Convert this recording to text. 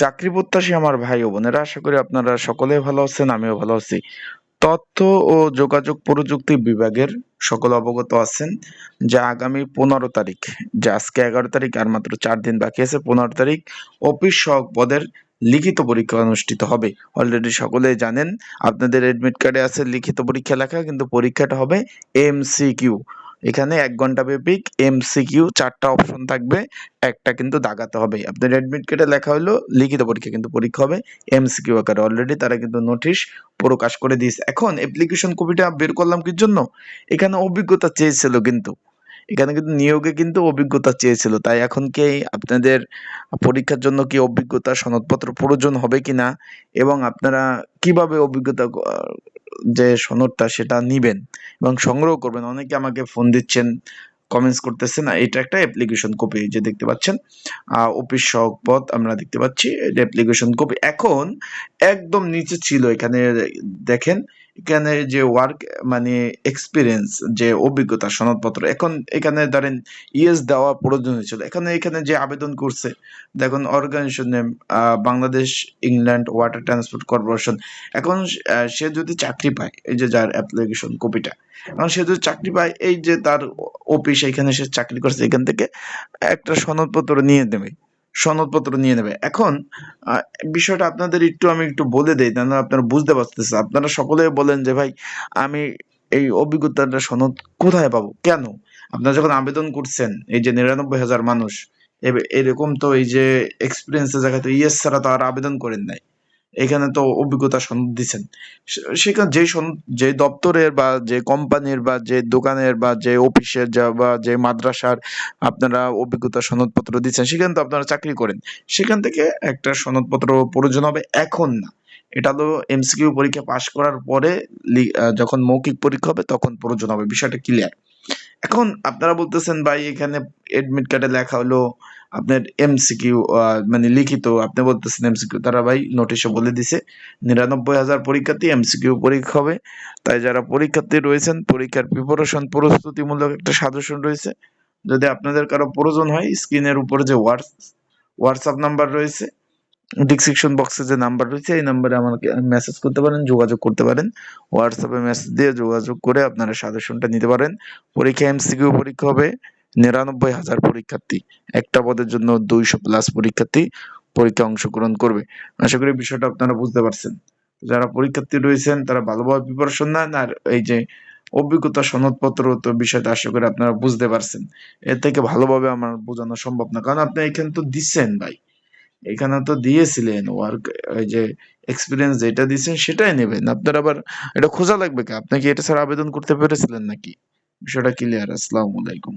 চাকরি প্রত্যাশী আমার ভাই ও বোনেরা, আশা করি আপনারা সকলে ভালো আছেন, আমিও ভালো আছি। তথ্য ও যোগাযোগ প্রযুক্তি বিভাগের সকল অবগত আছেন, যা আগামী পনেরো তারিখ, যা আজকে এগারো তারিখ আর মাত্র চার দিন বাকি আছে, পনেরো তারিখ অফিস সহক পদের লিখিত পরীক্ষা অনুষ্ঠিত হবে। অলরেডি সকলেই জানেন, আপনাদের এডমিট কার্ডে আছে লিখিত পরীক্ষা লেখা, কিন্তু পরীক্ষাটা হবে এমসিকিউ এখানে এক ঘণ্টা ব্যাপী এমসিকিউ চারটা অপশন থাকবে, একটা কিন্তু দাগাতে হবে। আপনার অ্যাডমিট কার্ডে লেখা হলো, লিখিত পরীক্ষা কিন্তু পরীক্ষা হবে এমসিকিউ আকারে। অলরেডি তারা কিন্তু নোটিশ প্রকাশ করে দিয়েছে। এখন অ্যাপ্লিকেশন কপিটা বের করলাম কি জন্য? এখানে অভিজ্ঞতা চেয়েছিল কিন্তু। এখানে কিন্তু নিয়োগে কিন্তু অভিজ্ঞতা চেয়েছিল। তাই এখন কি আপনাদের পরীক্ষার জন্য কি অভিজ্ঞতা সনদপত্র প্রয়োজন হবে কিনা? এবং আপনারা কীভাবে অভিজ্ঞতা যে সনদটা সেটা নিবেন এবং সংগ্রহ করবেন। অনেকে আমাকে ফোন দিচ্ছেন কমেন্টস করতেছে না এটা একটা অ্যাপ্লিকেশন কপি যে দেখতে পাচ্ছেন। অফিস সহক পথ আমরা দেখতে পাচ্ছি, এটা অ্যাপ্লিকেশন কপি এখন একদম নিচে ছিল এখানে, দেখেন এখানে যে ওয়ার্ক মানে এক্সপিরিয়েন্স যে অভিজ্ঞতা, সনদপত্র, এখন এখানে ধরেন ইএস দেওয়া প্রয়োজন হয়েছিল। এখানে এখানে যে আবেদন করছে, দেখুন organization name Bangladesh inland water transport corporation এখন সে যদি চাকরি পায়, এই যে যার অ্যাপ্লিকেশন কপিটা এখন সে যদি চাকরি পায়, এই যে তার অফিস এখানে সে চাকরি করছে, এখান থেকে একটা সনদপত্র নিয়ে নেবে। সনদপত্র নিয়ে নেবে। এখন বিষয়টা আপনাদের একটু আমি একটু বলে দিই, তাহলে আপনারা বুঝতে পারতেছে আপনারা সকলে বলেন যে, ভাই, আমি এই অভিজ্ঞতাটা সনদ কোথায় পাবো? কেন? আপনারা যখন আবেদন করছেন, এই যে নিরানব্বই হাজার মানুষ এরকম তো এই যে এক্সপিরিয়েন্সের জায়গায় তো ইয়েস ছাড়া তো আর আবেদন করেন নাই। এখানে তো অভিজ্ঞতা সনদ দিচ্ছেন সেখানে যে যে দপ্তরের বা যে কোম্পানির বা যে দোকানের বা যে অফিসের যা বা যে মাদ্রাসার আপনারা অভিজ্ঞতা সনদপত্র দিচ্ছেন, সেখানে তো আপনারা চাকরি করেন। সেখান থেকে একটা সনদপত্র প্রয়োজন হবে এখন না। এটা হলো এমসিকিউ পরীক্ষা পাশ করার পরে যখন মৌখিক পরীক্ষা হবে তখন প্রয়োজন হবে। বিষয়টা ক্লিয়ার এখন আপনারা বলতেছেন, ভাই, এখানে এডমিট কার্ডে লেখা হলো, আপনার এমসিকিউ মানে লিখিত, আপনি বলতেছেন এমসিকিউ তারা ভাই নোটিশে বলে দিছে, নিরানব্বই হাজার পরীক্ষার্থী এমসিকিউ পরীক্ষা হবে, তাই যারা পরীক্ষার্থী রয়েছেন, পরীক্ষার প্রিপারেশন প্রস্তুতিমূলক একটা সাজেশন রয়েছে, যদি আপনাদের কারও প্রয়োজন হয় স্ক্রিনের উপর যে হোয়াটস হোয়াটসঅ্যাপ নাম্বার রয়েছে ডিসক্রিপশন বক্সে যে নাম্বার রয়েছে, এই নাম্বারে আমাকে মেসেজ করতে পারেন, যোগাযোগ করতে পারেন। হোয়াটসঅ্যাপে মেসেজ দিয়ে যোগাযোগ করে আপনারা সাজেশনটা নিতে পারেন। পরীক্ষা এমসিকিউ পরীক্ষা হবে, নিরানব্বই হাজার পরীক্ষার্থী। একটা পদের জন্য দুইশো প্লাস পরীক্ষার্থী পরীক্ষা অংশগ্রহণ করবে। আশা করি বিষয়টা আপনারা বুঝতে পারছেন। যারা পরীক্ষার্থী রয়েছেন, তারা ভালোভাবে প্রিপারেশন নেন, আর এই যে অভিজ্ঞতা সনদপত্র তো বিষয়টা আশা করি আপনারা বুঝতে পারছেন। এর থেকে ভালোভাবে আমার বোঝানো সম্ভব না। কারণ আপনি এখানে তো দিচ্ছেন ভাই। এখানে তো দিয়েছিলেন ওয়ার্ক ওই যে এক্সপিরিয়েন্স যেটা দিয়েছেন সেটাই নেবেন। আপনার আবার এটা খোঁজা লাগবে কি? আপনি কি এটা ছাড়া আবেদন করতে পেরেছিলেন নাকি? বিষয়টা ক্লিয়ার আসসালামু আলাইকুম।